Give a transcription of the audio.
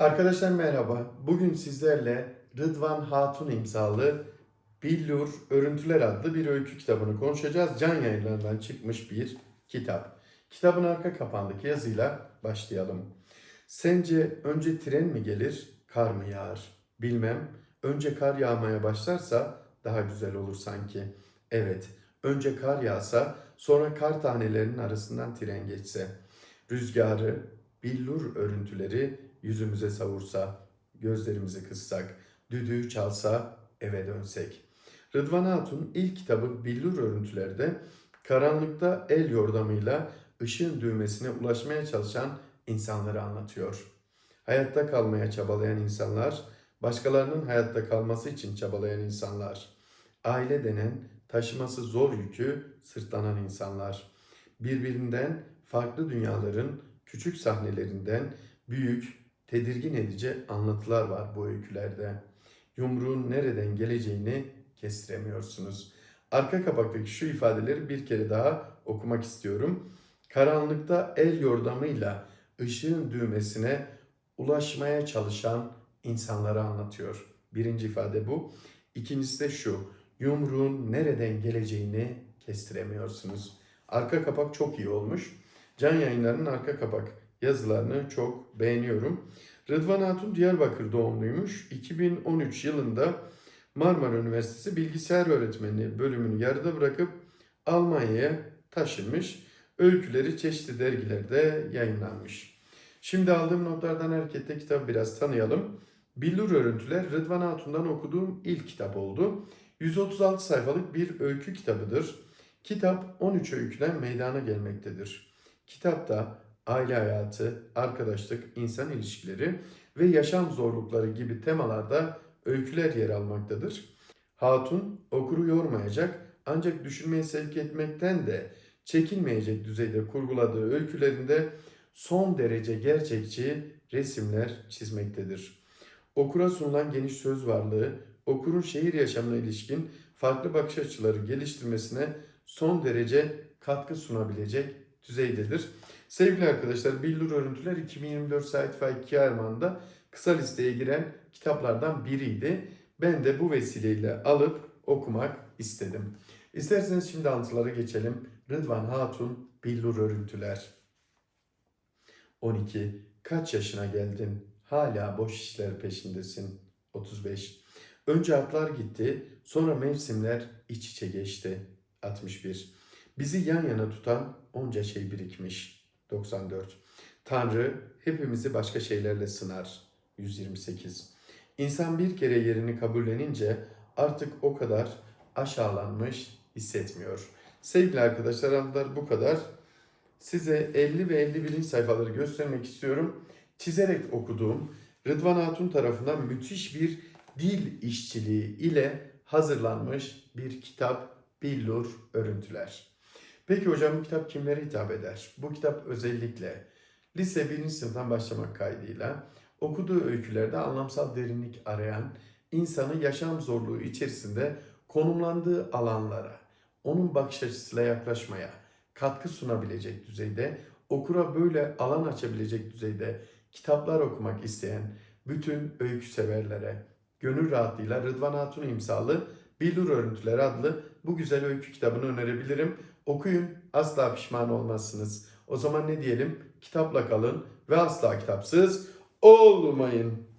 Arkadaşlar merhaba. Bugün sizlerle Rıdvan Hatun imzalı Billur Örüntüler adlı bir öykü kitabını konuşacağız. Can yayınlarından çıkmış bir kitap. Kitabın arka kapağındaki yazıyla başlayalım. Sence önce tren mi gelir, kar mı yağar? Bilmem. Önce kar yağmaya başlarsa daha güzel olur sanki. Evet, önce kar yağsa, sonra kar tanelerinin arasından tren geçse. Rüzgarı, billur örüntüleri yüzümüze savursa, gözlerimizi kıssak, düdüğü çalsa, eve dönsek. Rıdvan Hatun ilk kitabı Billur Örüntüler'de karanlıkta el yordamıyla ışığın düğmesine ulaşmaya çalışan insanları anlatıyor. Hayatta kalmaya çabalayan insanlar, başkalarının hayatta kalması için çabalayan insanlar, aile denen taşıması zor yükü sırtlanan insanlar, birbirinden farklı dünyaların küçük sahnelerinden büyük, tedirgin edici anlatılar var bu öykülerde. Yumruğun nereden geleceğini kestiremiyorsunuz. Arka kapaktaki şu ifadeleri bir kere daha okumak istiyorum. Karanlıkta el yordamıyla ışığın düğmesine ulaşmaya çalışan insanları anlatıyor. Birinci ifade bu. İkincisi de şu. Yumruğun nereden geleceğini kestiremiyorsunuz. Arka kapak çok iyi olmuş. Can Yayınları'nın arka kapak yazılarını çok beğeniyorum. Rıdvan Hatun Diyarbakır doğumluymuş. 2013 yılında Marmara Üniversitesi Bilgisayar Öğretmeni bölümünü yarıda bırakıp Almanya'ya taşınmış. Öyküleri çeşitli dergilerde yayınlanmış. Şimdi aldığım notlardan hareketle kitabı biraz tanıyalım. Billur Örüntüler Rıdvan Hatun'dan okuduğum ilk kitap oldu. 136 sayfalık bir öykü kitabıdır. Kitap 13 öyküden meydana gelmektedir. Kitapta aile hayatı, arkadaşlık, insan ilişkileri ve yaşam zorlukları gibi temalarda öyküler yer almaktadır. Hatun okuru yormayacak ancak düşünmeye sevk etmekten de çekinmeyecek düzeyde kurguladığı öykülerinde son derece gerçekçi resimler çizmektedir. Okura sunulan geniş söz varlığı, okurun şehir yaşamına ilişkin farklı bakış açıları geliştirmesine son derece katkı sunabilecek düzeydedir. Sevgili arkadaşlar Billur Örüntüler 2024 sayfa 2 Erman'da kısa listeye giren kitaplardan biriydi. Ben de bu vesileyle alıp okumak istedim. İsterseniz şimdi anlatılara geçelim. Rıdvan Hatun Billur Örüntüler 12. Kaç yaşına geldin? Hala boş işler peşindesin. 35. Önce atlar gitti, sonra mevsimler iç içe geçti. 61. Bizi yan yana tutan onca şey birikmiş. 94. Tanrı hepimizi başka şeylerle sınar. 128. İnsan bir kere yerini kabullenince artık o kadar aşağılanmış hissetmiyor. Sevgili arkadaşlar adlar bu kadar. Size 50 ve 51. sayfaları göstermek istiyorum. Çizerek okuduğum Rıdvan Hatun tarafından müthiş bir dil işçiliği ile hazırlanmış bir kitap Billur Örüntüler. Peki hocam bu kitap kimlere hitap eder? Bu kitap özellikle lise 1. sınıftan başlamak kaydıyla okuduğu öykülerde anlamsal derinlik arayan, insanı yaşam zorluğu içerisinde konumlandığı alanlara, onun bakış açısıyla yaklaşmaya katkı sunabilecek düzeyde, okura böyle alan açabilecek düzeyde kitaplar okumak isteyen bütün öykü severlere gönül rahatlığıyla Rıdvan Hatun imzalı Billur Örüntüleri adlı bu güzel öykü kitabını önerebilirim. Okuyun, asla pişman olmazsınız. O zaman ne diyelim? Kitapla kalın ve asla kitapsız olmayın.